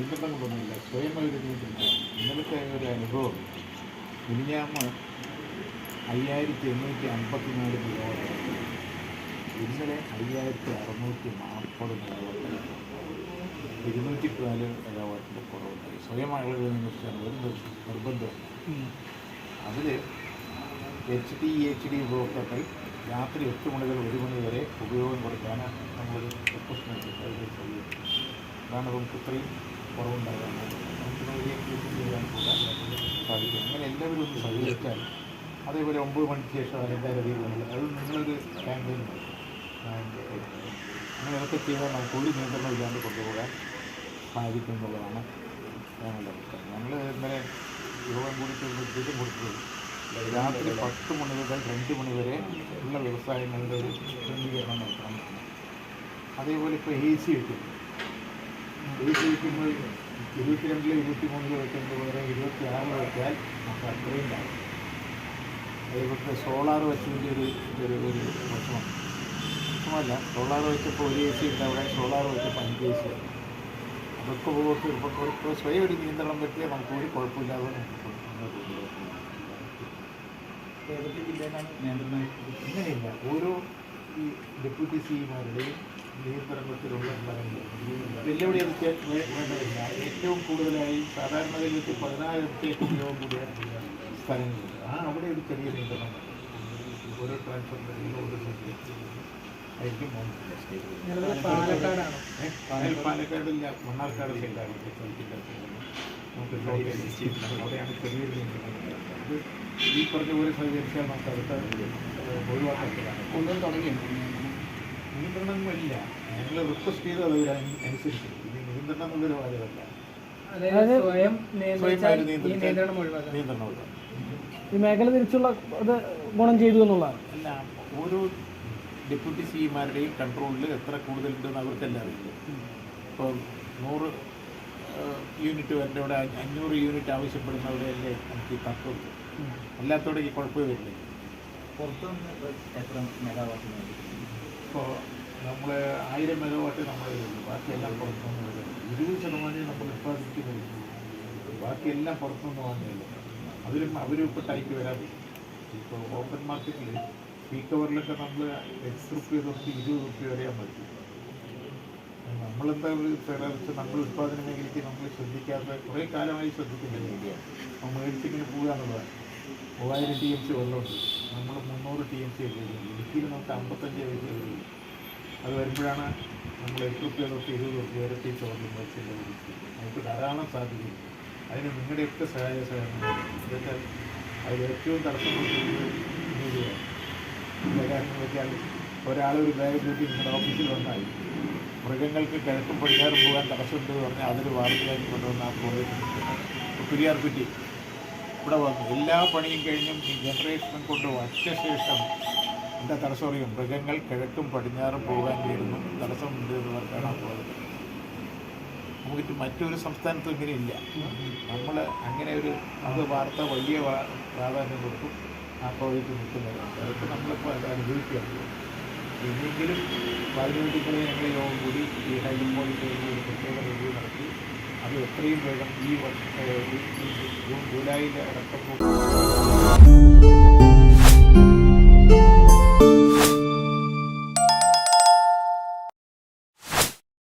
നിയന്ത്രണം കൊണ്ടൊന്നുമില്ല സ്വയം ഒരു നിയന്ത്രണം ഇന്നലത്തെ ഒരു അനുഭവം. മിനിഞ്ഞാമ്മ അയ്യായിരത്തി എണ്ണൂറ്റി അമ്പത്തി നാല് കിലോവാട്ട് ഇന്നലെ അയ്യായിരത്തി അറുന്നൂറ്റി നാൽപ്പത് മെഗാവാട്ട് ഇരുന്നൂറ്റി നാല് മെഗാവാട്ടിന്റെ കുറവുണ്ടായി. സ്വയം ആളുകളിൽ നിമിഷം ഒരു നിർബന്ധം. നിർബന്ധമില്ല അതിൽ എച്ച് ഡി എച്ച് ഡി ഉപഭോക്താക്കൾ രാത്രി എട്ട് മണി മുതൽ ഒരു മണി വരെ ഉപയോഗം കുറയ്ക്കാൻ നമ്മളൊരു റിക്വസ്റ്റ് നൽകി അതാണ് നമുക്ക് ഇത്രയും കുറവുണ്ടാകാൻ അങ്ങനെ എല്ലാവരും ഒന്ന് സഹകരിച്ചാൽ അതേപോലെ ഒമ്പത് മണിക്ക് ശേഷം അതിന്റെ രീതിയിലുണ്ട് അത് നിങ്ങളൊരു ക്യാമ്പയിൻ അങ്ങനെ അതൊക്കെ ചെയ്താൽ നമുക്ക് ഒരു നിയന്ത്രണം ഇല്ലാണ്ട് കൊണ്ടുപോകാൻ സാധിക്കും എന്നുള്ളതാണ് ഞങ്ങളുടെ അഭിപ്രായം. ഞങ്ങൾ ഇന്നലെ യോഗം കൂടി നിർദ്ദേശം കൊടുത്തത് രാത്രി പത്ത് മണി മുതൽ രണ്ട് മണി വരെ ഉള്ള വ്യവസായങ്ങളുടെ ഒരു ക്രമീകരണം നടത്തണം അതേപോലെ ഇപ്പോൾ എ സി വെക്കും എ സി വെക്കുമ്പോൾ ഇരുപത്തിരണ്ടിലോ ഇരുപത്തി മൂന്നിലോ വെക്കുന്നത് പകരം ഇരുപത്തി ആറിൽ വെച്ചാൽ നമുക്ക് അത്രയും ലാഭം അതേപോലെ സോളാർ വെച്ചതിന്റെ ഒരു ഒരു ഒരു പ്രശ്നം പ്രശ്നമല്ല സോളാർ വെച്ചപ്പോൾ ഒരു എ സി ഉണ്ട് അവിടെ സോളാർ വെച്ചപ്പോൾ അഞ്ച് എ സി അതൊക്കെ ഉപഭോക്തൃ ഇപ്പോൾ സ്വയം ഒരു നിയന്ത്രണം പറ്റിയാൽ നമുക്ക് ഒരു കുഴപ്പമില്ലാതെ ഏതൊക്കെ ജില്ലയിലാണ് നിയന്ത്രണം ഇങ്ങനെയില്ല. ഓരോ ഈ ഡെപ്യൂട്ടി സിമാരുടെയും നിയന്ത്രണത്തിലുള്ള സ്ഥലങ്ങൾ വെല്ലുവിളി വേ- വേണ്ടതില്ല. ഏറ്റവും കൂടുതലായി സാധാരണഗതിയിൽ വെച്ച് പതിനായിരത്തേക്ക് ഉപയോഗം കൂടിയ സ്ഥലങ്ങളുണ്ട് ആ അവിടെ ഒരു ചെറിയ നിയന്ത്രണം. ഓരോ ട്രാൻസ്ഫറിന്റെ ഓരോ ആയിരിക്കും പാലക്കാടാണോ. പാലക്കാട് പാലക്കാടില്ല മണ്ണാർക്കാട് സൈഡാണ്. നമുക്ക് അവിടെയാണ് ചെറിയൊരു നിയന്ത്രണം. ഈ പറഞ്ഞ പോലെ സഹകരിച്ചാൽ നമുക്ക് അടുത്ത ഒഴിവാക്കാൻ കൊണ്ടുവന്ന് തുടങ്ങി നിയന്ത്രണങ്ങളില്ല. ഞങ്ങൾ റിക്വസ്റ്റ് ചെയ്ത് അത് അനുസരിച്ച്. ഇത് നിയന്ത്രണം എന്നുള്ളൊരു വാചകമല്ല. സ്വയം നിയന്ത്രണം ഒഴിവാക്കാം. ഈ മേഖല തിരിച്ചുള്ള അത് ഗുണം ചെയ്തു എന്നുള്ളതാണ്. അല്ല ഓരോ ഡെപ്യൂട്ടി സിമാരുടെയും കൺട്രോളിൽ എത്ര കൂടുതലുണ്ടെന്ന് അവർക്കെല്ലാം അറിയില്ല ഇപ്പോൾ നൂറ് യൂണിറ്റ് വരേണ്ട ഇവിടെ അഞ്ഞൂറ് യൂണിറ്റ് ആവശ്യപ്പെടുന്നവിടെയല്ലേ നമുക്ക് ഈ തത്വം? അല്ലാത്തവിടെ ഈ കുഴപ്പമേ വരില്ല? പുറത്തുനിന്ന് എത്ര മെഗാവാട്ട് ഇപ്പോൾ നമ്മൾ ആയിരം മെഗാവാട്ട് നമ്മൾ ബാക്കിയെല്ലാം പുറത്തുനിന്ന് വരുന്നത് ഇരുപത് ശതമാനം നമ്മൾ ഉത്പാദിപ്പിക്കുന്നത് ബാക്കിയെല്ലാം പുറത്തുനിന്ന് വാങ്ങിയല്ലോ അവരും അവരും ഇപ്പോൾ ടൈറ്റ് വരാതെ. ഇപ്പോൾ ഓപ്പൺ മാർക്കറ്റിൽ പീക്ക് അവറിലൊക്കെ നമ്മൾ എട്ട് റുപ്യ തൊട്ട് ഇരുപത് റുപ്യ വരെയാണ് മതി. ഒരു വെച്ചാൽ നമ്മൾ ഉത്പാദന മേഖലയ്ക്ക് നമ്മൾ ശ്രദ്ധിക്കാത്ത കുറേ കാലമായി ശ്രദ്ധിക്കുന്ന രീതിയാണ്. നമ്മൾ മേടിച്ചിങ്ങനെ പോകുക എന്നുള്ളതാണ് മൂവായിരം ടി എം സി വെള്ളമുണ്ട് നമ്മൾ മുന്നൂറ് ടി എം സി വരും ഇടുക്കിയിൽ നമുക്ക് അമ്പത്തഞ്ച് വയസ്സ് അത് വരുമ്പോഴാണ് നമ്മൾ എട്ട് റുപ്യ തൊട്ട് ഇരുപത് റുപ്യ വരെ ഈ ചോദ്യം വെച്ചിട്ട് നമുക്ക് ധാരാളം സാധിക്കുന്നു അതിന് നിങ്ങളുടെയൊക്കെ സഹായ സഹകരണം ഇതൊക്കെ അതിൽ ഏറ്റവും തടസ്സം കൊടുക്കുന്നത് എന്ന് വെച്ചാൽ ഒരാളൊരു ബാഗ് കൂട്ടി നിങ്ങളുടെ ഓഫീസിൽ വന്നാൽ മൃഗങ്ങൾക്ക് കിഴക്കും പടിഞ്ഞാറും പോകാൻ തടസ്സമുണ്ട് എന്ന് പറഞ്ഞാൽ അതൊരു വാർത്തയാക്കി കൊണ്ടുവന്ന ആ പ്രോജക്റ്റ് പെരിയാർപറ്റി ഇവിടെ വന്നു. എല്ലാ പണിയും കഴിഞ്ഞും ഈ ജനറേഷനും കൊണ്ട് വച്ച ശേഷം എന്താ തടസ്സം അറിയും? മൃഗങ്ങൾ കിഴക്കും പടിഞ്ഞാറും പോകാൻ വരുന്നു. തടസ്സമുണ്ട് എന്ന് പറഞ്ഞാണ് ആ പ്രോജക്റ്റ് നമുക്ക് മറ്റൊരു സംസ്ഥാനത്തും ഇങ്ങനെ ഇല്ല. നമ്മൾ അങ്ങനെ ഒരു അത് വാർത്ത വലിയ പ്രാധാന്യം കൊടുക്കും. ആ പ്രോജക്റ്റ് നിൽക്കുന്നത്. അതൊക്കെ നമ്മളിപ്പോൾ അത് അനുഭവിക്കുകയാണ്. ഇനിയെങ്കിലും പാതിരവട്ടിക്കളെ ഞങ്ങൾ യോഗം കൂടി ഈ ഹൈഡ്രോപോളിക് ഒരു പ്രത്യേക റിവ്യൂ നടത്തി. അത് എത്രയും വേഗം ഈ വർഷം ജൂൺ ജൂലൈയിലെ അടക്കം